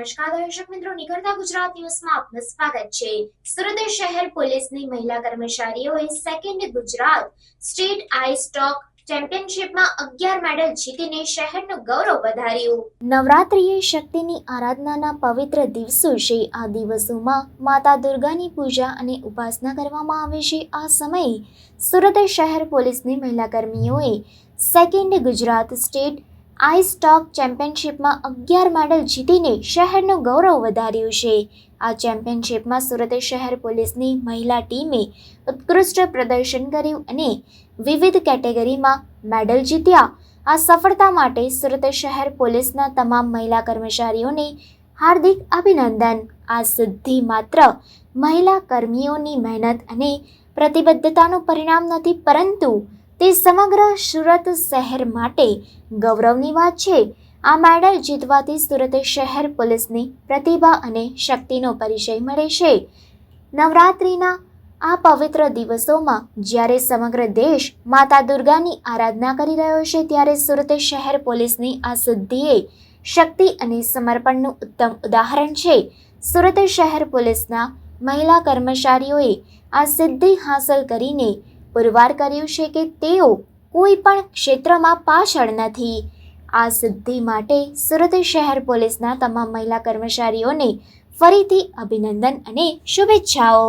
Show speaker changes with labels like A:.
A: નમસ્કાર દર્શક મિત્રો, નીકળતા ગુજરાત ન્યૂઝમાં આપનું સ્વાગત છે. સુરત શહેર પોલીસની મહિલા કર્મચારીઓએ second Gujarat state ice stock ગૌરવ વધાર્યું. નવરાત્રિ શક્તિની આરાધનાના પવિત્ર દિવસો છે આ દિવસોમાં માતા દુર્ગાની પૂજા અને ઉપાસના કરવામાં આવે છે. આ સમયે સુરત શહેર પોલીસની મહિલા કર્મીઓએ second Gujarat state ice stock ચેમ્પિયનશિપમાં અગિયાર મેડલ જીતીને શહેરનું ગૌરવ વધાર્યું છે. આ ચેમ્પિયનશિપમાં સુરત શહેર પોલીસની મહિલા ટીમે ઉત્કૃષ્ટ પ્રદર્શન કર્યું અને વિવિધ કેટેગરીમાં મેડલ જીત્યા. આ સફળતા માટે સુરત શહેર પોલીસના તમામ મહિલા કર્મચારીઓને હાર્દિક અભિનંદન. આ સિદ્ધિ માત્ર મહિલા કર્મીઓની મહેનત અને પ્રતિબદ્ધતાનું પરિણામ નથી, પરંતુ તે સમગ્ર સુરત શહેર માટે ગૌરવની વાત છે. આ મેડલ જીતવાથી સુરત શહેર પોલીસની પ્રતિભા અને શક્તિનો પરિચય મળે છે. નવરાત્રિના આ પવિત્ર દિવસોમાં જ્યારે સમગ્ર દેશ માતા દુર્ગાની આરાધના કરી રહ્યો છે, ત્યારે સુરત શહેર પોલીસની આ સિદ્ધિએ શક્તિ અને સમર્પણનું ઉત્તમ ઉદાહરણ છે. સુરત શહેર પોલીસના મહિલા કર્મચારીઓએ આ સિદ્ધિ હાંસલ કરીને પુરવાર કર્યું છે કે તેઓ કોઈ પણ ક્ષેત્રમાં પાછળ નથી. આ સિદ્ધિ માટે સુરત શહેર પોલીસના તમામ મહિલા કર્મચારીઓને ફરીથી અભિનંદન અને શુભેચ્છાઓ.